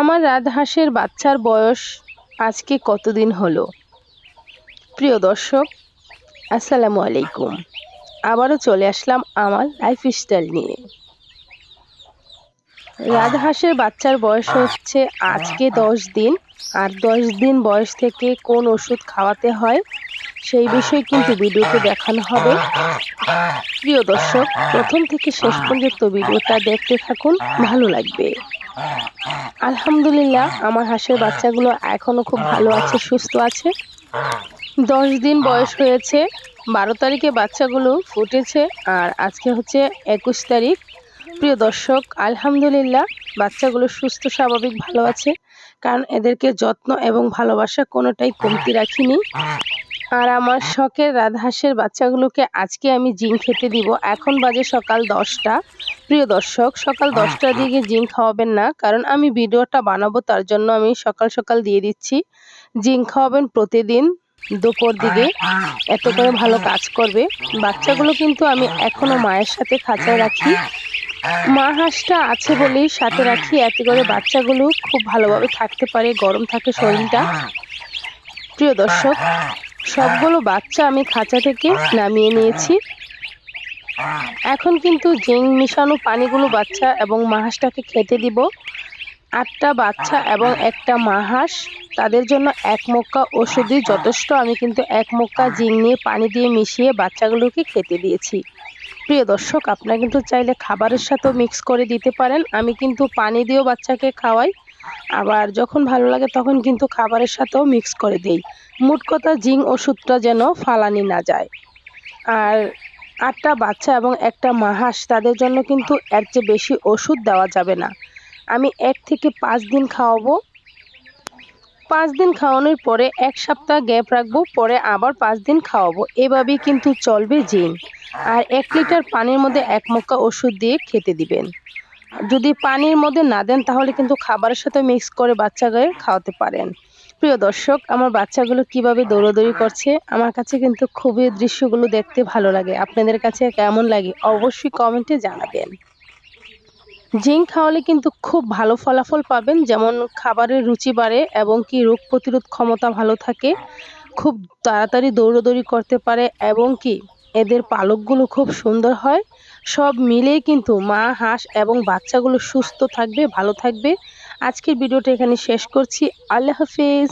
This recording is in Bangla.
আমার রাজহাঁসের বাচ্চার বয়স আজকে কতদিন হলো? প্রিয় দর্শক, আসসালামু আলাইকুম। আবারও চলে আসলাম আমার লাইফ স্টাইল নিয়ে। রাজহাঁসের বাচ্চার বয়স হচ্ছে আজকে দশ দিন, আর দশ দিন বয়স থেকে কোন ওষুধ খাওয়াতে হয় সেই বিষয়ে কিন্তু ভিডিওতে দেখানো হবে। প্রিয় দর্শক, প্রথম থেকে শেষ পর্যন্ত ভিডিওটা দেখতে থাকুন, ভালো লাগবে। আলহামদুলিল্লাহ আমার হাঁসের বাচ্চাগুলো এখনও খুব ভালো আছে সুস্থ আছে। দশ দিন বয়স হয়েছে বারো তারিখে বাচ্চাগুলো ফুটেছে আর আজকে হচ্ছে একুশ তারিখ। প্রিয় দর্শক আলহামদুলিল্লাহ বাচ্চাগুলো সুস্থ স্বাভাবিক ভালো আছে। কারণ এদেরকে যত্ন এবং ভালোবাসা কোনোটাই কমতি রাখিনি। আর আমার শখের রাজহাঁসের বাচ্চাগুলোকে আজকে আমি জিম খেতে দিব। এখন বাজে সকাল দশটা। প্রিয় দর্শক সকাল দশটার দিকে জিম খাওয়াবেন না কারণ আমি ভিডিওটা বানাবো তার জন্য আমি সকাল সকাল দিয়ে দিচ্ছি। জিং খাওয়াবেন প্রতিদিন দুপুর দিকে। এত করে ভালো কাজ করবে। বাচ্চাগুলো কিন্তু আমি এখনও মায়ের সাথে খাঁচায় রাখি। মা হাঁসটা আছে বলেই সাথে রাখি। এতে করে বাচ্চাগুলো খুব ভালোভাবে থাকতে পারে গরম থাকে শরীরটা। প্রিয় দর্শক সবগুলো বাচ্চা আমি খাঁচা থেকে নামিয়ে নিয়েছি। এখন কিন্তু জিং মিশানো পানিগুলো বাচ্চা এবং মাহাসটাকে খেতে দিব। আটটা বাচ্চা এবং একটা মাহাস তাদের জন্য এক মক্কা ওষুধই যথেষ্ট। আমি কিন্তু এক মক্কা জিং নিয়ে পানি দিয়ে মিশিয়ে বাচ্চাগুলোকে খেতে দিয়েছি। প্রিয় দর্শক, আপনারা কিন্তু চাইলে খাবারের সাথেও মিক্স করে দিতে পারেন। আমি কিন্তু পানি দিয়েও বাচ্চাকে খাওয়াই। আবার যখন ভালো লাগে তখন কিন্তু খাবারের সাথেও মিক্স করে দেই। মোট কথা জিং ওষুধটা যেন ফালানি না যায়। আর আটটা বাচ্চা এবং একটা মাহাস তাদের জন্য কিন্তু এর চেয়ে বেশি ওষুধ দেওয়া যাবে না। আমি এক থেকে পাঁচ দিন খাওয়াবো। পাঁচ দিন খাওয়ানোর পরে এক সপ্তাহ গ্যাপ রাখব, পরে আবার পাঁচ দিন খাওয়াবো। এভাবেই কিন্তু চলবে জিং। আর এক লিটার পানির মধ্যে এক মক্কা ওষুধ দিয়ে খেতে দিবেন। যদি পানির মধ্যে না দেন, তাহলে কিন্তু খাবারের সাথে মিক্স করে বাচ্চাকে খাওয়াতে পারেন। প্রিয় দর্শক, আমার বাচ্চাগুলো কীভাবে দৌড়াদৌড়ি করছে, আমার কাছে কিন্তু খুবই দৃশ্যগুলো দেখতে ভালো লাগে। আপনাদের কাছে কেমন লাগে, অবশ্যই কমেন্টে জানাবেন। জিঙ্ক খাওয়ালে কিন্তু খুব ভালো ফলাফল পাবেন, যেমন খাবারের রুচি বাড়ে এবং কি রোগ প্রতিরোধ ক্ষমতা ভালো থাকে। খুব তাড়াতাড়ি দৌড়াদৌড়ি করতে পারে এবং কি এদের পালকগুলো খুব সুন্দর হয়। সব মিলেই কিন্তু মা, হাঁস এবং বাচ্চাগুলো সুস্থ থাকবে, ভালো থাকবে। আজকের ভিডিওটা এখানে শেষ করছি। আল্লাহ হাফিজ।